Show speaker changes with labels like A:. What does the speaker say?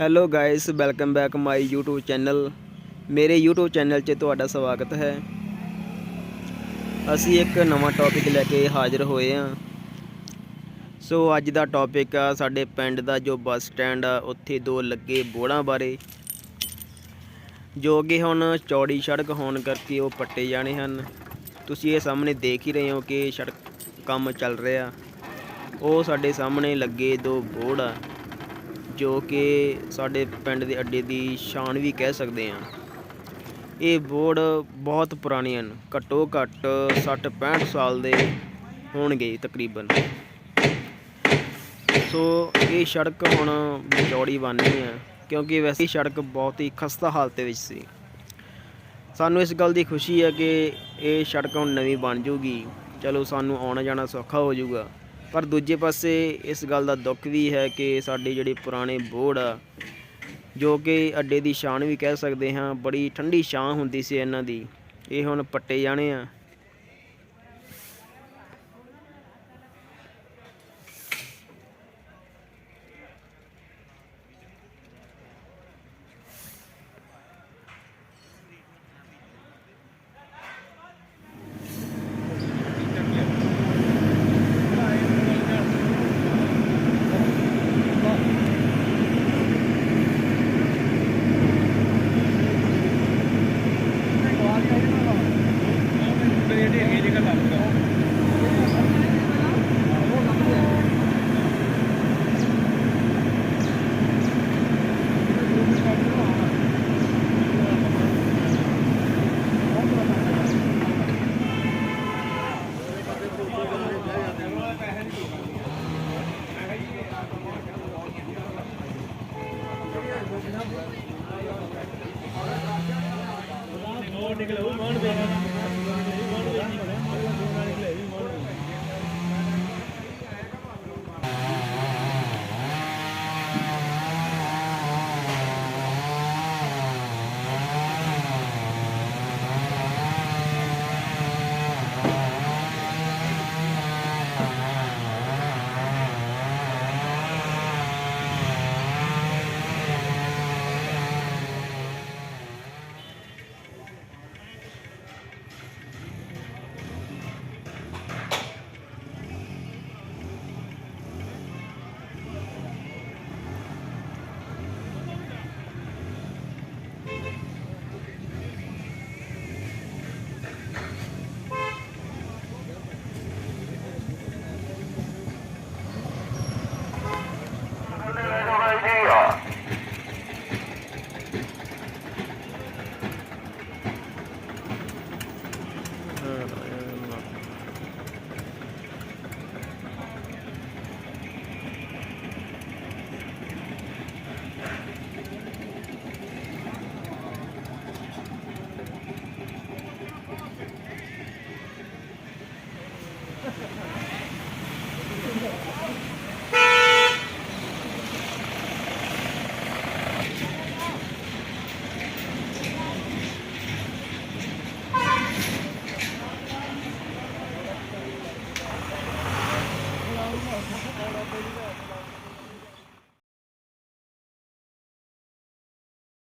A: Hello guys welcome back my YouTube channel ਮੇਰੇ YouTube channel 'ਚ ਤੁਹਾਡਾ ਸਵਾਗਤ ਹੈ। ਅਸੀਂ ਇੱਕ ਨਵਾਂ ਟੌਪਿਕ ਲੈ ਕੇ ਹਾਜ਼ਰ ਹੋਏ ਹਾਂ। ਸੋ ਅੱਜ ਦਾ ਟੌਪਿਕ ਆ ਸਾਡੇ ਪਿੰਡ ਦਾ ਜੋ ਬੱਸ ਸਟੈਂਡ ਆ, ਉੱਥੇ ਦੋ ਲੱਗੇ ਬੋੜਾਂ ਬਾਰੇ। ਜੋ ਕਿ ਹੁਣ ਚੌੜੀ ਸੜਕ ਹੋਣ ਕਰਕੇ ਉਹ ਪੱਟੇ ਜਾਣੇ ਹਨ। ਤੁਸੀਂ ਇਹ ਸਾਹਮਣੇ ਦੇਖ ਹੀ ਰਹੇ ਹੋ ਕਿ ਸੜਕ ਕੰਮ ਚੱਲ ਰਿਹਾ। ਉਹ ਸਾਡੇ ਸਾਹਮਣੇ ਲੱਗੇ ਦੋ ਬੋੜ ਆ। ਜੋ ਕਿ ਸਾਡੇ ਪਿੰਡ ਦੇ ਅੱਡੇ ਦੀ ਸ਼ਾਨ ਵੀ ਕਹਿ ਸਕਦੇ ਹਾਂ। ਇਹ ਬੋਰਡ ਬਹੁਤ ਪੁਰਾਣੇ ਹਨ। ਘੱਟੋ ਘੱਟ 60 65 ਸਾਲ ਦੇ ਹੋਣਗੇ ਤਕਰੀਬਨ। ਸੋ ਇਹ ਸੜਕ ਹੁਣ ਚੌੜੀ ਬਣਨੀ ਹੈ, ਕਿਉਂਕਿ ਵੈਸੇ ਸੜਕ ਬਹੁਤ ਹੀ ਖਸਤਾ ਹਾਲਤ ਵਿੱਚ ਸੀ। ਸਾਨੂੰ ਇਸ ਗੱਲ ਦੀ ਖੁਸ਼ੀ ਹੈ ਕਿ ਇਹ ਸੜਕ ਹੁਣ ਨਵੀਂ ਬਣ ਜੂਗੀ। ਚਲੋ ਸਾਨੂੰ ਆਉਣਾ ਜਾਣਾ ਸੌਖਾ ਹੋ ਜਾਊਗਾ ਪਰ ਦੂਜੇ ਪਾਸੇ ਇਸ ਗੱਲ ਦਾ ਦੁੱਖ ਵੀ ਹੈ ਕਿ ਸਾਡੇ ਜਿਹੜੇ ਪੁਰਾਣੇ ਬੋਰਡ ਆ, ਜੋ ਕਿ ਅੱਡੇ ਦੀ ਸ਼ਾਨ ਵੀ ਕਹਿ ਸਕਦੇ ਹਾਂ, ਬੜੀ ਠੰਡੀ ਛਾਂ ਹੁੰਦੀ ਸੀ ਇਹਨਾਂ ਦੀ, ਇਹ ਹੁਣ ਪੱਟੇ ਜਾਣੇ ਆ। ਉਹ ਨਿਕਲੂ ਮਾਣ ਦੇ ਮਾਣ ਦੇ।